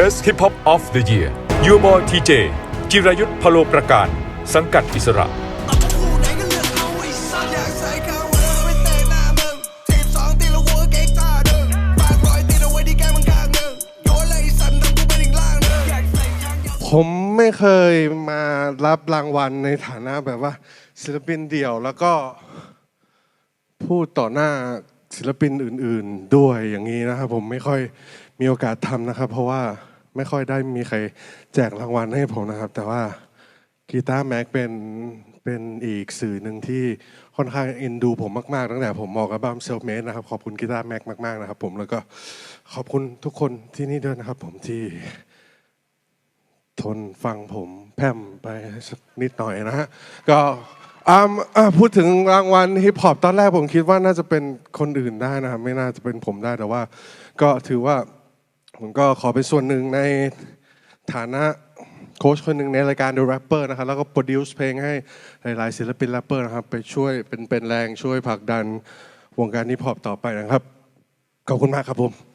Best Hip Hop of the Year u m o TJ จิรายุทธพโลประการ สังกัดอิสระเอาคู่ไหนก็เลือกเอาไอ้สัตว์อยทีเก๊กท่าเดิมฝากรอยตีเอาไว้ที่แก้มมึงข้างหลป็นอีกางหนึ่งอยากใส่ยางยาวผมไม่เคยมารับรางวัลในฐานะแบบว่า ศิลปินเดี่ยวแล้วก็พูดต่อหน้า ศิลปินอื่น ๆ ด้วยอย่างนี้นะครับ ผมไม่ค่อยมีโอกาสทำนะครับ เพราะว่าไม่ค่อยได้มีใครแจกรางวัลให้ผมนะครับ แต่ว่ากีตาร์แม็กเป็นเป็นอีกสื่อหนึ่งที่ค่อนข้างเอ็นดูผมมากๆตั้งแต่ผมออกอัลบั้มเซลเมดนะครับขอบคุณกีตาร์แม็กมากๆนะครับ ผมแล้วก็ขอบคุณทุกคนที่นี่ด้วยนะครับ ผมที่ ทนฟังผมแพร่มไปสักนิดหน่อยนะฮะก็ อ่าอ่าพูดถึงรางวัลฮิปฮอปตอนแรกผมคิดว่าน่าจะเป็นคนอื่นได้นะครับไม่น่าจะเป็นผมได้แต่ว่า ก็ถือว่าผมก็ขอเป็นส่วนหนึ่งในฐานะโค้ชคนหนึ่งในรายการ The Rapper นะครับแล้วก็โปรดิวซ์เพลงให้หลายๆศิลปินแรปเปอร์นะครับไปช่วยเป็นเป็นแรงช่วยผลักดันวงการฮิปฮอปต่อไปนะครับ ขอบคุณมากครับผม